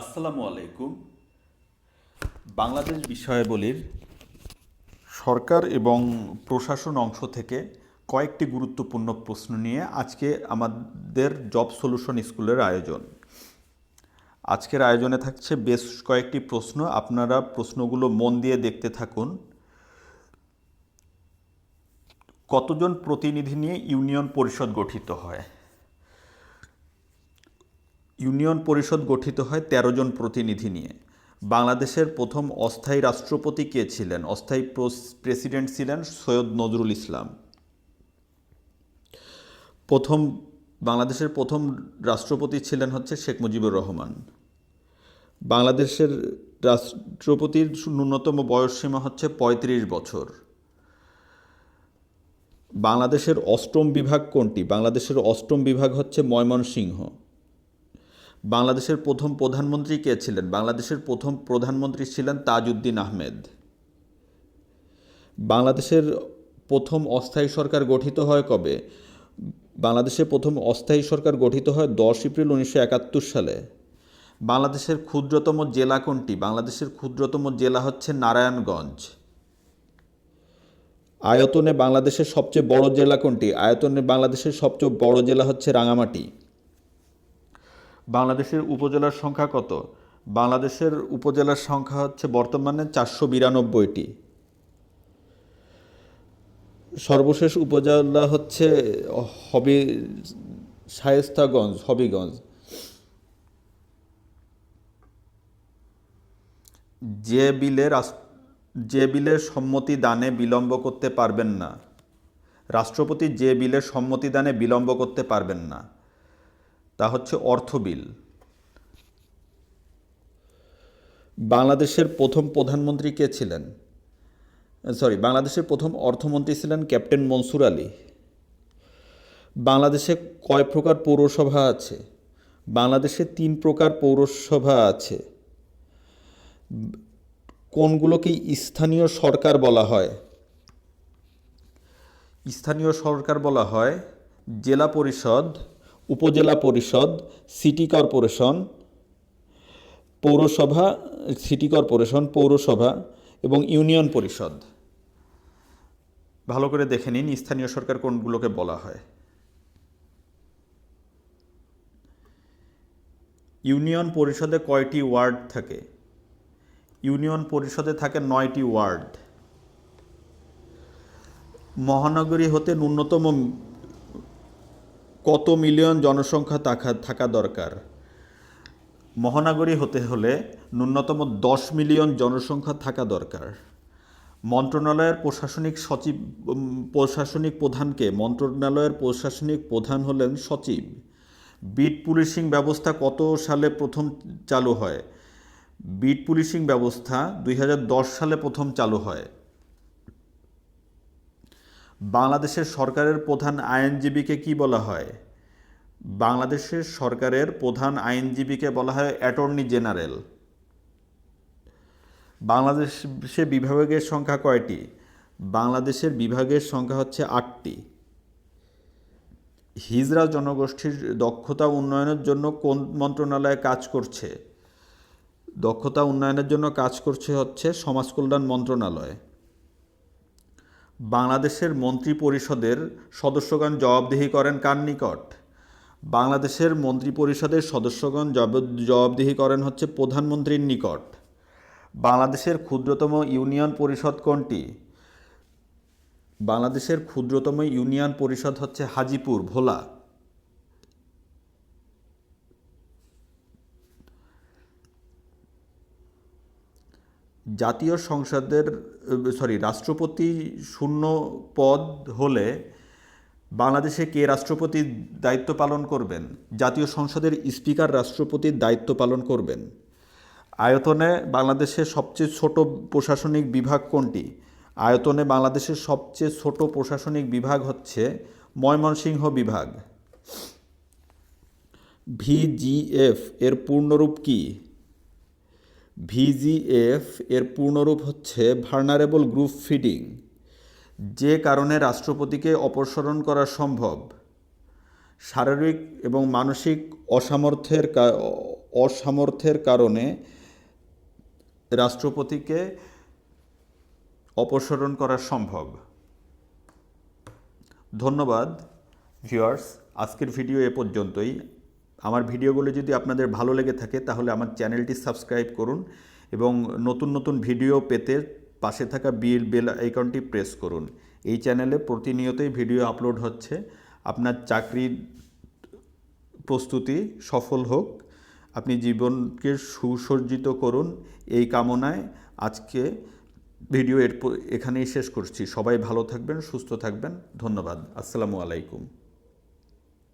আসসালামু আলাইকুম। বাংলাদেশ বিষয়াবলীর সরকার এবং প্রশাসন অংশ থেকে কয়েকটি গুরুত্বপূর্ণ প্রশ্ন নিয়ে আজকে আমাদের জব সলিউশন স্কুলের আয়োজন। আজকের আয়োজনে থাকছে বেশ কয়েকটি প্রশ্ন। আপনারা প্রশ্নগুলো মন দিয়ে দেখতে থাকুন। কতজন প্রতিনিধি নিয়ে ইউনিয়ন পরিষদ গঠিত হয়? ইউনিয়ন পরিষদ গঠিত হয় ১৩ জন প্রতিনিধি নিয়ে। বাংলাদেশের প্রথম অস্থায়ী রাষ্ট্রপতি কে ছিলেন? অস্থায়ী প্রস- প্রেসিডেন্ট ছিলেন সৈয়দ নজরুল ইসলাম। প্রথম, বাংলাদেশের প্রথম রাষ্ট্রপতি ছিলেন হচ্ছে শেখ মুজিবুর রহমান। বাংলাদেশের রাষ্ট্রপতির ন্যূনতম বয়সসীমা হচ্ছে ৩৫ বছর। বাংলাদেশের অষ্টম বিভাগ কোনটি? বাংলাদেশের অষ্টম বিভাগ হচ্ছে ময়মনসিংহ। বাংলাদেশের প্রথম প্রধানমন্ত্রী কে ছিলেন? বাংলাদেশের প্রথম প্রধানমন্ত্রী ছিলেন তাজউদ্দিন আহমেদ। বাংলাদেশের প্রথম অস্থায়ী সরকার গঠিত হয় কবে? বাংলাদেশের প্রথম অস্থায়ী সরকার গঠিত হয় দশ এপ্রিল উনিশশো একাত্তর সালে। বাংলাদেশের ক্ষুদ্রতম জেলা কোনটি? বাংলাদেশের ক্ষুদ্রতম জেলা হচ্ছে নারায়ণগঞ্জ। আয়তনে বাংলাদেশের সবচেয়ে বড় জেলা কোনটি? আয়তনে বাংলাদেশের সবচেয়ে বড় জেলা হচ্ছে রাঙামাটি। বাংলাদেশের উপজেলার সংখ্যা কত? বাংলাদেশের উপজেলার সংখ্যা হচ্ছে বর্তমানে চারশো বিরানব্বইটি। সর্বশেষ উপজেলা হচ্ছে হবি শায়েস্তাগঞ্জ, হবিগঞ্জ। যে বিলে যে বিলের সম্মতি দানে বিলম্ব করতে পারবেন না। রাষ্ট্রপতি যে বিলের সম্মতি দানে বিলম্ব করতে পারবেন না। তা হচ্ছে অর্থ বিল। বাংলাদেশের প্রথম প্রধানমন্ত্রী কে ছিলেন? সরি, বাংলাদেশের প্রথম অর্থমন্ত্রী ছিলেন ক্যাপ্টেন মনসুর আলী। বাংলাদেশে কয় প্রকার পৌরসভা আছে? বাংলাদেশে তিন প্রকার পৌরসভা আছে। কোনগুলোকে স্থানীয় সরকার বলা হয়? স্থানীয় সরকার বলা হয় জেলা পরিষদ উপজেলা পরিষদ, সিটি কর্পোরেশন, পৌরসভা, সিটি কর্পোরেশন, পৌরসভা এবং ইউনিয়ন পরিষদ। ভালো করে দেখে নিন স্থানীয় সরকার কোনগুলোকে বলা হয়। ইউনিয়ন পরিষদে কয়টি ওয়ার্ড থাকে? ইউনিয়ন পরিষদে থাকে নয়টি ওয়ার্ড। মহানগরী হতে ন্যূনতম কত মিলিয়ন জনসংখ্যা থাকা থাকা দরকার? মহানগরী হতে হলে ন্যূনতম দশ মিলিয়ন জনসংখ্যা থাকা দরকার। মন্ত্রণালয়ের প্রশাসনিক সচিব প্রশাসনিক প্রধানকে মন্ত্রণালয়ের প্রশাসনিক প্রধান হলেন সচিব। বিট পুলিশিং ব্যবস্থা কত সালে প্রথম চালু হয়? বিট পুলিশিং ব্যবস্থা দুই হাজার দশ সালে প্রথম চালু হয়। বাংলাদেশের সরকারের প্রধান আইনজীবীকে কি বলা হয়? বাংলাদেশের সরকারের প্রধান আইনজীবীকে বলা হয় অ্যাটর্নি জেনারেল। বাংলাদেশে বিভাগের সংখ্যা কয়টি? বাংলাদেশের বিভাগের সংখ্যা হচ্ছে আটটি। হিজরা জনগোষ্ঠীর দক্ষতা উন্নয়নের জন্য কোন মন্ত্রণালয়ে কাজ করছে? দক্ষতা উন্নয়নের জন্য কাজ করছে হচ্ছে সমাজ কল্যাণ মন্ত্রণালয়। বাংলাদেশের মন্ত্রী পরিষদের সদস্যগণ জবাবদিহি করেন কার নিকট? বাংলাদেশের মন্ত্রী পরিষদের সদস্যগণ জব জবাবদিহি করেন হচ্ছে প্রধানমন্ত্রীর নিকট। বাংলাদেশের ক্ষুদ্রতম ইউনিয়ন পরিষদ কোনটি? বাংলাদেশের ক্ষুদ্রতম ইউনিয়ন পরিষদ হচ্ছে হাজিপুর, ভোলা। জাতীয় সংসদের সরি রাষ্ট্রপতি শূন্য পদ হলে বাংলাদেশে কে রাষ্ট্রপতির দায়িত্ব পালন করবেন? জাতীয় সংসদের স্পিকার রাষ্ট্রপতির দায়িত্ব পালন করবেন। আয়তনে বাংলাদেশের সবচেয়ে ছোট প্রশাসনিক বিভাগ কোনটি? আয়তনে বাংলাদেশের সবচেয়ে ছোট প্রশাসনিক বিভাগ হচ্ছে ময়মনসিংহ বিভাগ। ভিজিএফ এর পূর্ণরূপ কী? ভিজিএফ এর পূর্ণরূপ হচ্ছে ভার্নারেবল গ্রুপ ফিডিং যে কারণে রাষ্ট্রপতিকে অপসারণ করা সম্ভব। শারীরিক এবং মানসিক অসামর্থ্যের অসামর্থ্যের কারণে রাষ্ট্রপতিকে অপসারণ করা সম্ভব। ধন্যবাদ ভিউয়ার্স আজকের ভিডিও এ পর্যন্তই। আমার ভিডিওগুলো যদি আপনাদের ভালো লেগে থাকে, তাহলে আমার চ্যানেলটি সাবস্ক্রাইব করুন এবং নতুন নতুন ভিডিও পেতে পাশে থাকা বিল, বেল আইকনটি প্রেস করুন। এই চ্যানেলে প্রতিনিয়তই ভিডিও আপলোড হচ্ছে। আপনার চাকরির প্রস্তুতি সফল হোক, আপনি জীবনকে সুসজ্জিত করুন এই কামনায় আজকে ভিডিও এর এখানেই শেষ করছি। সবাই ভালো থাকবেন, সুস্থ থাকবেন। ধন্যবাদ। আসসালামু আলাইকুম।